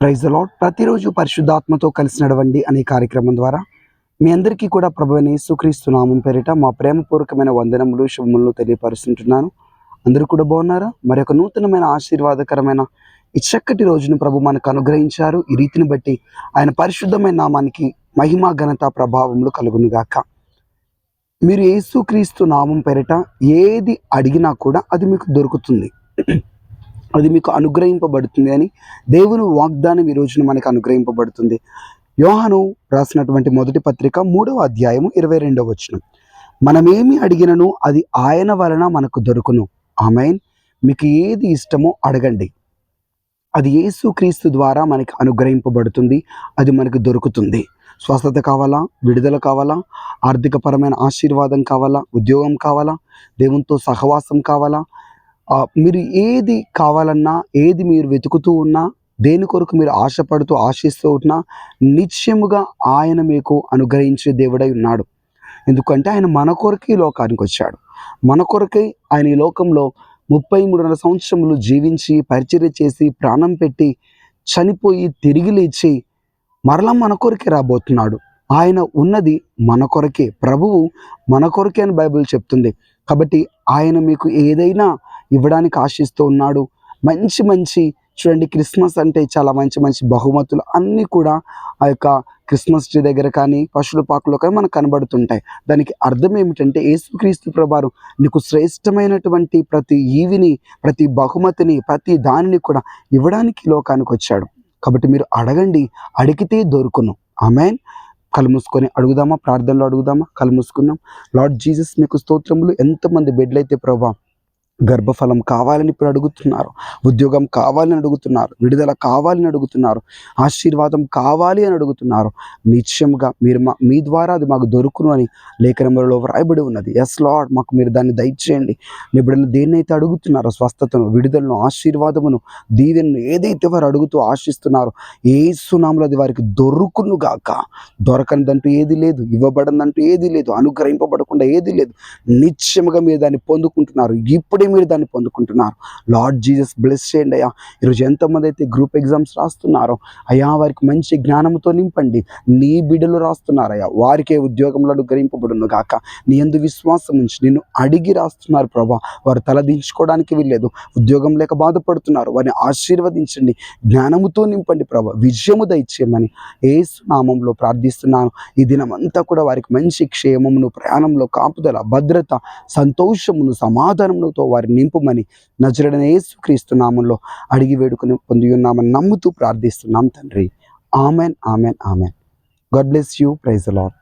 Praise lord ప్రతిరోజు పరిశుద్ధాత్మతో కలిసి నడవండి అనే కార్యక్రమం ద్వారా మీ అందరికీ కూడా ప్రభుని యేసుక్రీస్తు నామం పేరిట మా ప్రేమపూర్వకమైన వందనములు శుభములు తెలియపరుస్తుంటున్నాను. అందరూ కూడా బాగున్నారా? మరి ఒక నూతనమైన ఆశీర్వాదకరమైన ఈ చక్కటి రోజును ప్రభు మనకు అనుగ్రహించారు. ఈ రీతిని బట్టి ఆయన పరిశుద్ధమైన నామానికి మహిమ ఘనత ప్రభావములు కలుగునుగాక. మీరు యేసుక్రీస్తు నామం పేరిట ఏది అడిగినా కూడా అది మీకు దొరుకుతుంది. అది మీకు అనుగ్రహింపబడుతుంది అని దేవుని వాగ్దానం ఈ రోజున మనకు అనుగ్రహింపబడుతుంది. యోహాను రాసినటువంటి మొదటి పత్రిక మూడవ అధ్యాయము ఇరవై రెండవ వచనం. మనమేమి అడిగినను అది ఆయన వలన మనకు దొరుకును. ఆమెన్. మీకు ఏది ఇష్టమో అడగండి. అది యేసుక్రీస్తు ద్వారా మనకి అనుగ్రహింపబడుతుంది. అది మనకు దొరుకుతుంది. స్వస్థత కావాలా? విడుదల కావాలా? ఆర్థికపరమైన ఆశీర్వాదం కావాలా? ఉద్యోగం కావాలా? దేవునితో సహవాసం కావాలా? మీరు ఏది కావాలన్నా ఏది మీరు వెతుకుతూ ఉన్నా దేని కొరకు మీరు ఆశపడుతూ ఆశిస్తూ ఉన్నా నిశ్చయముగా ఆయన మీకు అనుగ్రహించే దేవుడై ఉన్నాడు. ఎందుకంటే ఆయన మన కొరకే లోకానికి వచ్చాడు. మన కొరకై ఆయన ఈ లోకంలో ముప్పై మూడున్నర సంవత్సరములు జీవించి పరిచర్య చేసి ప్రాణం పెట్టి చనిపోయి తిరిగి లేచి మరలా మన కొరకే రాబోతున్నాడు. ఆయన ఉన్నది మన కొరకే. ప్రభువు మన కొరకే అని బైబిల్ చెప్తుంది. కాబట్టి ఆయన మీకు ఏదైనా ఇవ్వడానికి ఆశిస్తూ ఉన్నాడు. మంచి మంచి చూడండి క్రిస్మస్ అంటే చాలా మంచి మంచి బహుమతులు అన్నీ కూడా ఆ యొక్క క్రిస్మస్ ట్రీ దగ్గర కానీ పశువుల పాకులో కానీ మనకు కనబడుతుంటాయి. దానికి అర్థం ఏమిటంటే యేసుక్రీస్తు ప్రభారు నీకు శ్రేష్టమైనటువంటి ప్రతి ఈవిని ప్రతి బహుమతిని ప్రతి దానిని కూడా ఇవ్వడానికి లోకానికి వచ్చాడు. కాబట్టి మీరు అడగండి అడిగితే దొరుకును. ఆమెన్. కళ్ళు మూసుకొని అడుగుదామా? ప్రార్థనలో అడుగుదామా? కళ్ళు మూసుకుందాం లార్డ్ జీసస్ మీకు స్తోత్రములు. ఎంతమంది బిడ్డలైతే ప్రభా గర్భఫలం కావాలని ఇప్పుడు అడుగుతున్నారు ఉద్యోగం కావాలని అడుగుతున్నారు విడుదల కావాలని అడుగుతున్నారు ఆశీర్వాదం కావాలి అని అడుగుతున్నారు. నిశ్చయముగా మీరు మా మీ ద్వారా అది మాకు దొరుకును అని లేఖనంలో వ్రాయబడి ఉన్నది. ఎస్ లాడ్ మాకు మీరు దాన్ని దయచేయండి. మీ బిడ్డలు దేన్నైతే అడుగుతున్నారో స్వస్థతను విడుదలను ఆశీర్వాదమును దీవెనను ఏదైతే వారు అడుగుతూ ఆశిస్తున్నారో ఏ సునాములు అది వారికి దొరుకునుగాక దొరకనిదంటూ ఏది లేదు ఇవ్వబడనంటూ ఏది లేదు అనుగ్రహింపబడకుండా ఏది లేదు. నిశ్చయముగా మీరు దాన్ని పొందుకుంటున్నారు. ఇప్పుడే మీరు దాన్ని పొందుకుంటున్నారు. లార్డ్ జీజస్ బ్లెస్ చేయండి అయ్యా. ఈరోజు ఎంతమంది అయితే గ్రూప్ ఎగ్జామ్స్ రాస్తున్నారో అయ్యా వారికి మంచి జ్ఞానంతో నింపండి. నీ బిడ్డలు రాస్తున్నారయ్యా వారికే ఉద్యోగంలో అనుగ్రహింపబడును కాక నీ ఎందు విశ్వాసం ఉంచి నిన్ను అడిగి రాస్తున్నారు ప్రభా. వారు తలదించుకోవడానికి వీల్లేదు. ఉద్యోగం లేక బాధపడుతున్నారు. వారిని ఆశీర్వదించండి. జ్ఞానముతో నింపండి ప్రభా. విజయము దయచేయమని ఏసు నామంలో ప్రార్థిస్తున్నాను. ఈ దినమంతా కూడా వారికి మంచి క్షేమమును ప్రయాణంలో కాపుదల భద్రత సంతోషమును సమాధానములతో వారిని నింపుమని నజరడన యేసుక్రీస్తు నామంలో అడిగి వేడుకొని పొంది ఉన్నామని నమ్ముతూ ప్రార్థిస్తున్నాం తండ్రి. Amen amen amen. God bless you. Praise Lord